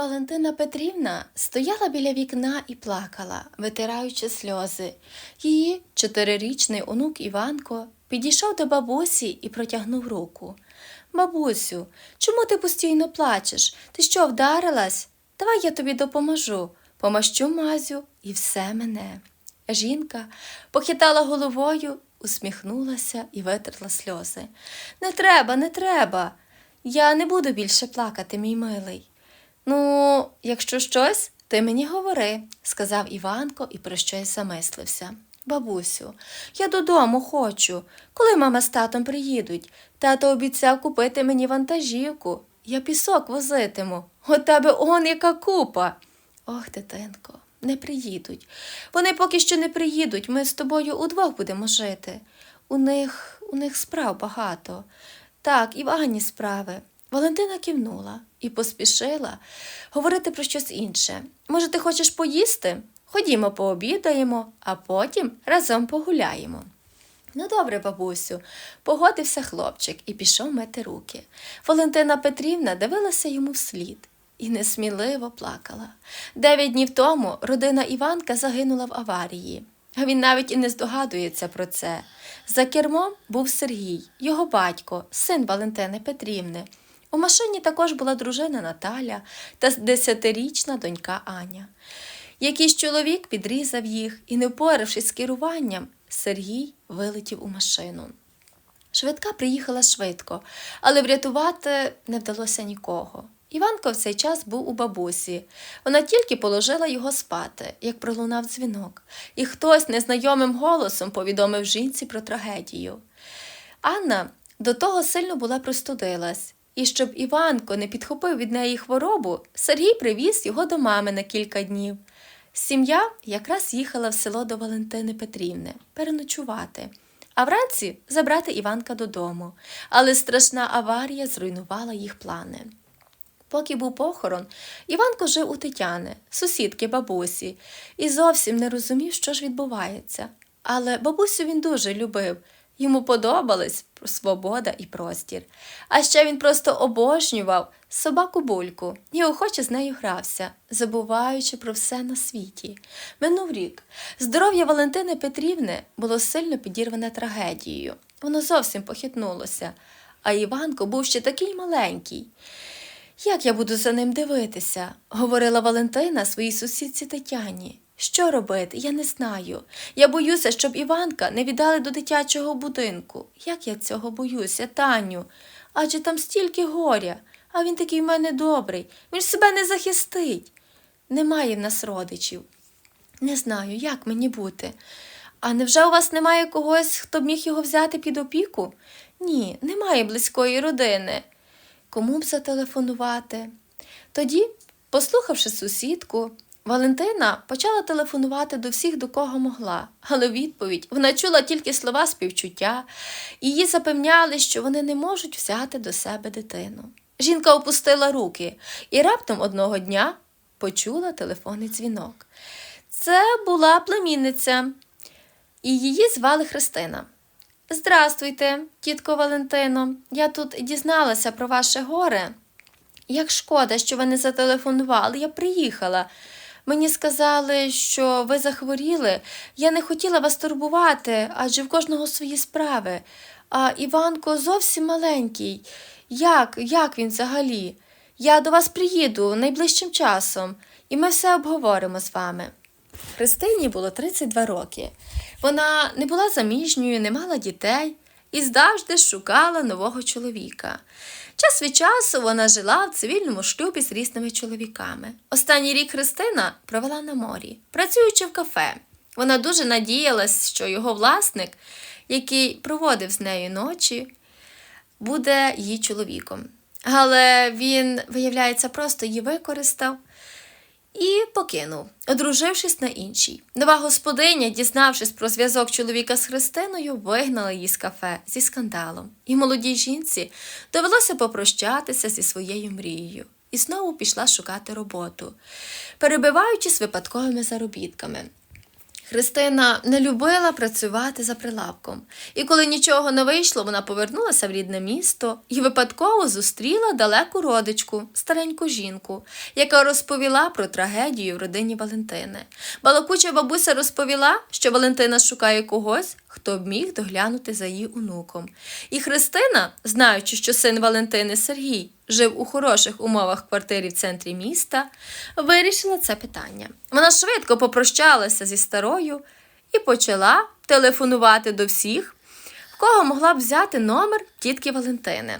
Валентина Петрівна стояла біля вікна і плакала, витираючи сльози. Її чотирирічний онук Іванко підійшов до бабусі і протягнув руку. Бабусю, чому ти постійно плачеш? Ти що, вдарилась? Давай я тобі допоможу. Помащу мазю і все мене. Жінка похитала головою, усміхнулася і витерла сльози. Не треба, не треба. Я не буду більше плакати, мій милий. Ну, якщо щось, ти мені говори, сказав Іванко і про щось замислився. Бабусю, я додому хочу. Коли мама з татом приїдуть, тато обіцяв купити мені вантажівку. Я пісок возитиму. У тебе он яка купа. Ох, дитинко, не приїдуть. Вони поки що не приїдуть. Ми з тобою удвох будемо жити. У них, у них справ багато. Так, і в справи. Валентина кивнула і поспішила говорити про щось інше. Може, ти хочеш поїсти? Ходімо, пообідаємо, а потім разом погуляємо. Ну, добре, бабусю, погодився хлопчик і пішов мити руки. Валентина Петрівна дивилася йому вслід і несміливо плакала. Дев'ять днів тому родина Іванка загинула в аварії. А він навіть і не здогадується про це. За кермом був Сергій, його батько, син Валентини Петрівни. У машині також була дружина Наталя та десятирічна донька Аня. Якийсь чоловік підрізав їх і, не впоравшись з керуванням, Сергій вилетів у машину. Швидка приїхала швидко, але врятувати не вдалося нікого. Іванко в цей час був у бабусі. Вона тільки положила його спати, як пролунав дзвінок, і хтось незнайомим голосом повідомив жінці про трагедію. Анна до того сильно була простудилась, і щоб Іванко не підхопив від неї хворобу, Сергій привіз його до мами на кілька днів. Сім'я якраз їхала в село до Валентини Петрівни переночувати, а вранці забрати Іванка додому. Але страшна аварія зруйнувала їх плани. Поки був похорон, Іванко жив у Тетяни, сусідки бабусі, і зовсім не розумів, що ж відбувається. Але бабусю він дуже любив. Йому подобались свобода і простір. А ще він просто обожнював собаку бульку і охоче з нею грався, забуваючи про все на світі. Минув рік. Здоров'я Валентини Петрівни було сильно підірване трагедією. Воно зовсім похитнулося, а Іванко був ще такий маленький. Як я буду за ним дивитися? говорила Валентина своїй сусідці Тетяні. Що робити, я не знаю. Я боюся, щоб Іванка не віддали до дитячого будинку. Як я цього боюся, Таню? Адже там стільки горя, а він такий в мене добрий, він себе не захистить. Немає в нас родичів. Не знаю, як мені бути. А невже у вас немає когось, хто б міг його взяти під опіку? Ні, немає близької родини. Кому б зателефонувати? Тоді, послухавши сусідку, Валентина почала телефонувати до всіх, до кого могла, але відповідь вона чула тільки слова співчуття, її запевняли, що вони не можуть взяти до себе дитину. Жінка опустила руки і раптом одного дня почула телефонний дзвінок. Це була племінниця, і її звали Христина. Здрастуйте, тітко Валентино. Я тут дізналася про ваше горе. Як шкода, що ви не зателефонували, я приїхала. Мені сказали, що ви захворіли. Я не хотіла вас турбувати, адже в кожного свої справи. А Іванко зовсім маленький. Як, як він взагалі? Я до вас приїду найближчим часом, і ми все обговоримо з вами. Христині було 32 роки. Вона не була заміжньою, не мала дітей і завжди шукала нового чоловіка. Час від часу вона жила в цивільному шлюбі з різними чоловіками. Останній рік Христина провела на морі, працюючи в кафе. Вона дуже надіялась, що його власник, який проводив з нею ночі, буде її чоловіком. Але він, виявляється, просто її використав і покинув, одружившись на іншій. Нова господиня, дізнавшись про зв'язок чоловіка з Христиною, вигнала її з кафе зі скандалом, і молодій жінці довелося попрощатися зі своєю мрією і знову пішла шукати роботу, перебиваючись випадковими заробітками. Христина не любила працювати за прилавком, і коли нічого не вийшло, вона повернулася в рідне місто і випадково зустріла далеку родичку, стареньку жінку, яка розповіла про трагедію в родині Валентини. Балакуча бабуся розповіла, що Валентина шукає когось, хто б міг доглянути за її онуком. І Христина, знаючи, що син Валентини Сергій жив у хороших умовах квартирі в центрі міста, вирішила це питання. Вона швидко попрощалася зі старою і почала телефонувати до всіх, в кого могла б взяти номер тітки Валентини.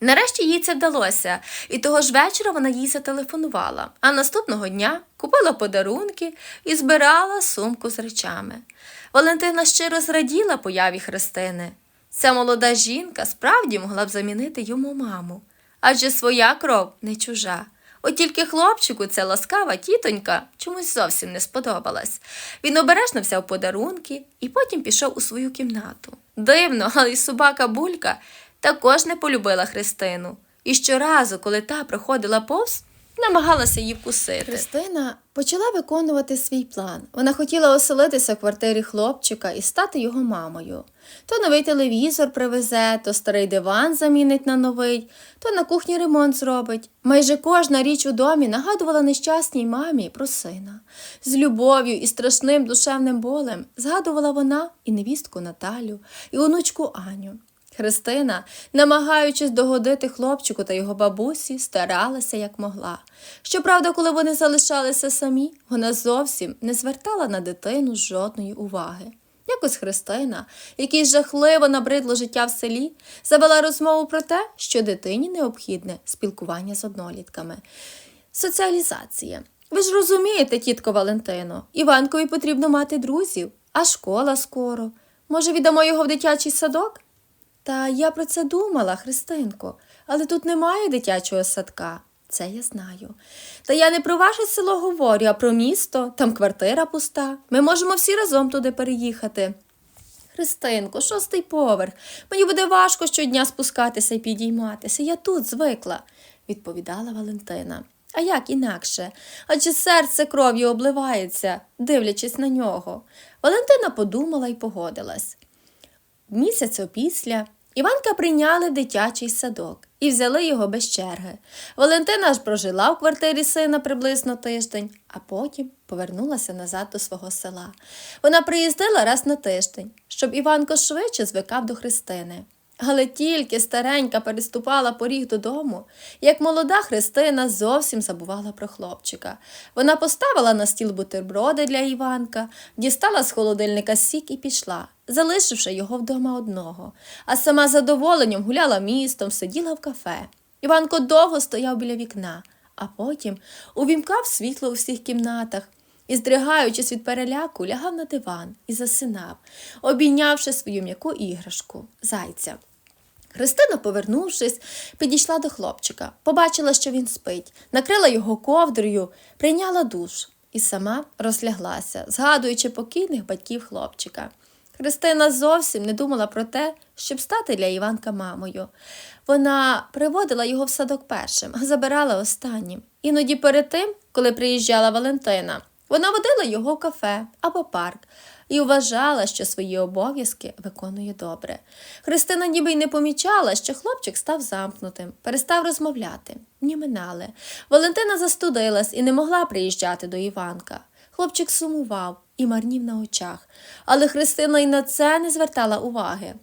Нарешті їй це вдалося, і того ж вечора вона їй зателефонувала, а наступного дня купила подарунки і збирала сумку з речами. Валентина щиро зраділа появі Христини. Ця молода жінка справді могла б замінити йому маму, адже своя кров не чужа. От тільки хлопчику ця ласкава тітонька чомусь зовсім не сподобалась. Він обережно взяв подарунки і потім пішов у свою кімнату. Дивно, але й собака Булька також не полюбила Христину. І щоразу, коли та проходила повз, намагалася її вкусити. Христина почала виконувати свій план. Вона хотіла оселитися в квартирі хлопчика і стати його мамою. То новий телевізор привезе, то старий диван замінить на новий, то на кухні ремонт зробить. Майже кожна річ у домі нагадувала нещасній мамі про сина. З любов'ю і страшним душевним болем згадувала вона і невістку Наталю, і онучку Аню. Христина, намагаючись догодити хлопчику та його бабусі, старалася як могла. Щоправда, коли вони залишалися самі, вона зовсім не звертала на дитину жодної уваги. Якось Христина, якій жахливо набридло життя в селі, завела розмову про те, що дитині необхідне спілкування з однолітками. Соціалізація. Ви ж розумієте, тітко Валентино, Іванкові потрібно мати друзів, а школа скоро. Може, віддамо його в дитячий садок? Та я про це думала, Христинко, але тут немає дитячого садка. Це я знаю. Та я не про ваше село говорю, а про місто, там квартира пуста. Ми можемо всі разом туди переїхати. Христинко, шостий поверх. Мені буде важко щодня спускатися і підійматися. Я тут звикла, відповідала Валентина. А як інакше? Адже серце кров'ю обливається, дивлячись на нього. Валентина подумала і погодилась. Місяць опісля Іванка прийняли дитячий садок і взяли його без черги. Валентина ж прожила в квартирі сина приблизно тиждень, а потім повернулася назад до свого села. Вона приїздила раз на тиждень, щоб Іванко швидше звикав до Христини. Але тільки старенька переступала поріг додому, як молода Христина зовсім забувала про хлопчика. Вона поставила на стіл бутерброди для Іванка, дістала з холодильника сік і пішла, залишивши його вдома одного, а сама задоволенням гуляла містом, сиділа в кафе. Іванко довго стояв біля вікна, а потім увімкав світло у всіх кімнатах і, здригаючись від переляку, лягав на диван і засинав, обійнявши свою м'яку іграшку зайця. Христина, повернувшись, підійшла до хлопчика, побачила, що він спить, накрила його ковдрою, прийняла душ і сама розляглася, згадуючи покійних батьків хлопчика. Христина зовсім не думала про те, щоб стати для Іванка мамою. Вона приводила його в садок першим, а забирала останнім. Іноді перед тим, коли приїжджала Валентина, вона водила його в кафе або парк і вважала, що свої обов'язки виконує добре. Христина ніби й не помічала, що хлопчик став замкнутим, перестав розмовляти. Ні минали. Валентина застудилась і не могла приїжджати до Іванка. Хлопчик сумував і марнів на очах, але Христина й на це не звертала уваги.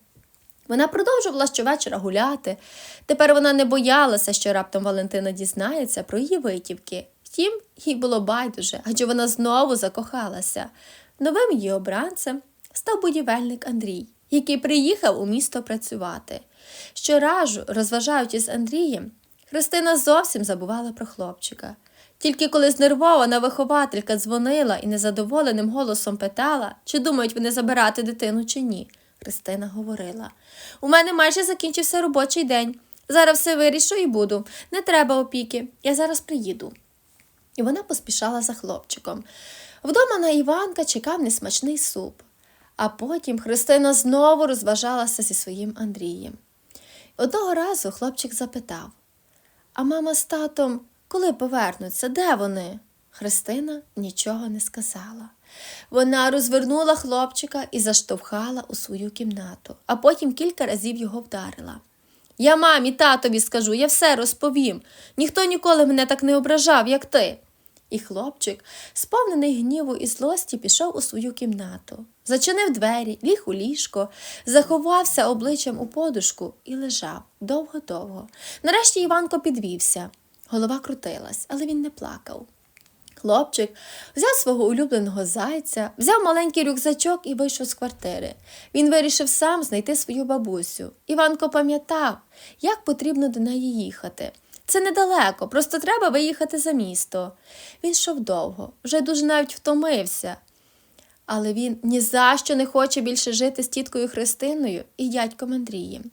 Вона продовжувала щовечора гуляти. Тепер вона не боялася, що раптом Валентина дізнається про її витівки. Втім, їй було байдуже, адже вона знову закохалася. Новим її обранцем став будівельник Андрій, який приїхав у місто працювати. Щоразу, розважаючись з Андрієм, Христина зовсім забувала про хлопчика. Тільки коли знервована вихователька дзвонила і незадоволеним голосом питала, чи думають вони забирати дитину чи ні, Христина говорила: У мене майже закінчився робочий день. Зараз все вирішу і буду. Не треба опіки. Я зараз приїду. І вона поспішала за хлопчиком. Вдома на Іванка чекав несмачний суп, а потім Христина знову розважалася зі своїм Андрієм. Одного разу хлопчик запитав А мама з татом коли повернуться? Де вони? Христина нічого не сказала. Вона розвернула хлопчика і заштовхала у свою кімнату, а потім кілька разів його вдарила. Я мамі, татові скажу, я все розповім. Ніхто ніколи мене так не ображав, як ти. І хлопчик, сповнений гніву і злості, пішов у свою кімнату, зачинив двері, ліг у ліжко, заховався обличчям у подушку і лежав довго-довго. Нарешті Іванко підвівся. Голова крутилась, але він не плакав. Хлопчик взяв свого улюбленого зайця, взяв маленький рюкзачок і вийшов з квартири. Він вирішив сам знайти свою бабусю. Іванко пам'ятав, як потрібно до неї їхати. Це недалеко, просто треба виїхати за місто. Він йшов довго, вже дуже навіть втомився. Але він ні за що не хоче більше жити з тіткою Христиною і дядьком Андрієм.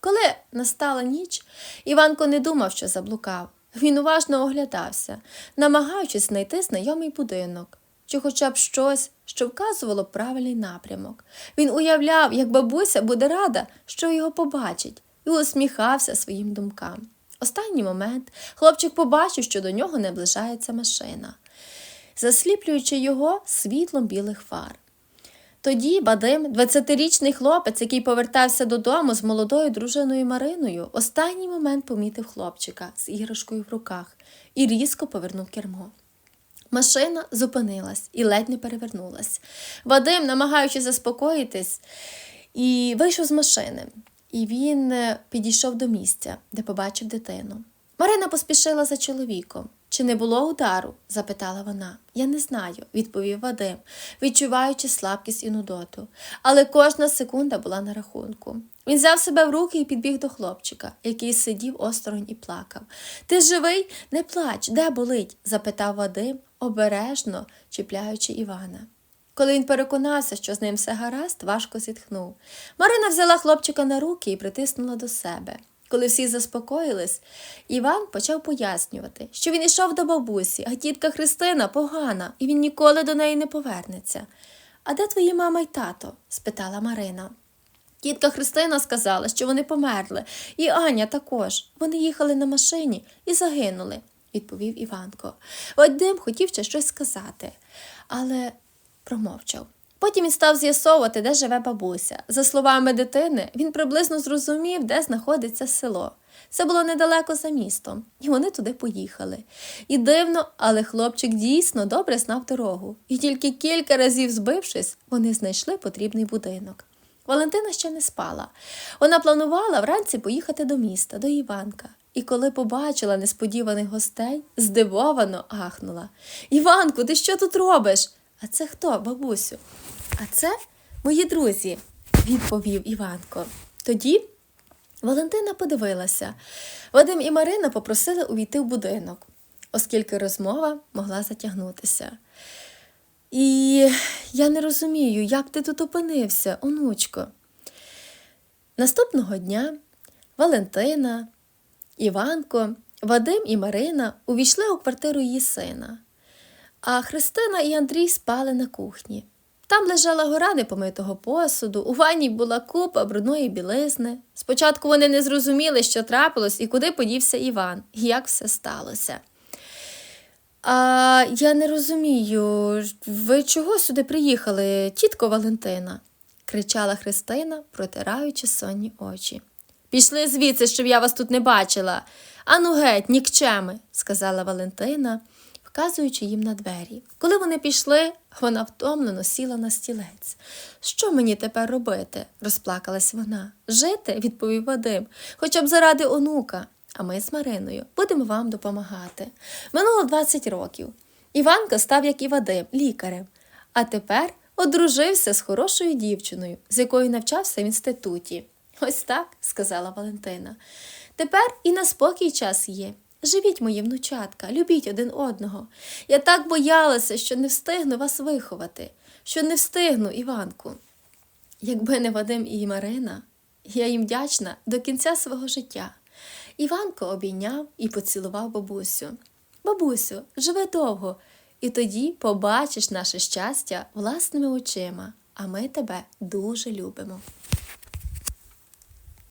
Коли настала ніч, Іванко не думав, що заблукав. Він уважно оглядався, намагаючись знайти знайомий будинок чи хоча б щось, що вказувало правильний напрямок. Він уявляв, як бабуся буде рада, що його побачить, і усміхався своїм думкам. Останній момент хлопчик побачив, що до нього наближається машина, засліплюючи його світлом білих фар. Тоді Вадим, 20-річний хлопець, який повертався додому з молодою дружиною Мариною, останній момент помітив хлопчика з іграшкою в руках і різко повернув кермо. Машина зупинилась і ледь не перевернулась. Вадим, намагаючись заспокоїтись, і вийшов з машини. І він е, підійшов до місця, де побачив дитину. Марина поспішила за чоловіком. Чи не було удару? запитала вона. Я не знаю, відповів Вадим, відчуваючи слабкість і нудоту. Але кожна секунда була на рахунку. Він взяв себе в руки і підбіг до хлопчика, який сидів осторонь і плакав. Ти живий? Не плач, де болить? запитав Вадим, обережно чіпляючи Івана. Коли він переконався, що з ним все гаразд, важко зітхнув. Марина взяла хлопчика на руки і притиснула до себе. Коли всі заспокоїлись, Іван почав пояснювати, що він ішов до бабусі, а тітка Христина погана, і він ніколи до неї не повернеться. А де твої мама й тато? спитала Марина. Тітка Христина сказала, що вони померли, і Аня також. Вони їхали на машині і загинули, відповів Іванко. Вадим хотів ще щось сказати, але промовчав. Потім він став з'ясовувати, де живе бабуся. За словами дитини, він приблизно зрозумів, де знаходиться село. Це було недалеко за містом, і вони туди поїхали. І дивно, але хлопчик дійсно добре знав дорогу, і тільки кілька разів збившись, вони знайшли потрібний будинок. Валентина ще не спала. Вона планувала вранці поїхати до міста, до Іванка. І коли побачила несподіваних гостей, здивовано ахнула. Іванку, ти що тут робиш? А це хто, бабусю? А це мої друзі, відповів Іванко. Тоді Валентина подивилася. Вадим і Марина попросили увійти в будинок, оскільки розмова могла затягнутися. І я не розумію, як ти тут опинився, онучко. Наступного дня Валентина, Іванко, Вадим і Марина увійшли у квартиру її сина, а Христина і Андрій спали на кухні. Там лежала гора непомитого посуду, у ванні була купа брудної білизни. Спочатку вони не зрозуміли, що трапилось і куди подівся Іван, і як все сталося. А я не розумію, ви чого сюди приїхали, тітко Валентина? кричала Христина, протираючи сонні очі. Пішли звідси, щоб я вас тут не бачила. Ану геть, нікчеми, сказала Валентина, вказуючи їм на двері. Коли вони пішли, вона втомлено сіла на стілець. Що мені тепер робити? розплакалась вона. Жити, відповів Вадим, хоча б заради онука. А ми з Мариною будемо вам допомагати. Минуло 20 років. Іванка став, як і Вадим, лікарем, а тепер одружився з хорошою дівчиною, з якою навчався в інституті. Ось так, сказала Валентина. Тепер і на спокій час є. Живіть, мої внучатка, любіть один одного. Я так боялася, що не встигну вас виховати, що не встигну, Іванку. Якби не Вадим і Марина, я їм вдячна до кінця свого життя. Іванко обійняв і поцілував бабусю. Бабусю, живи довго, і тоді побачиш наше щастя власними очима, а ми тебе дуже любимо.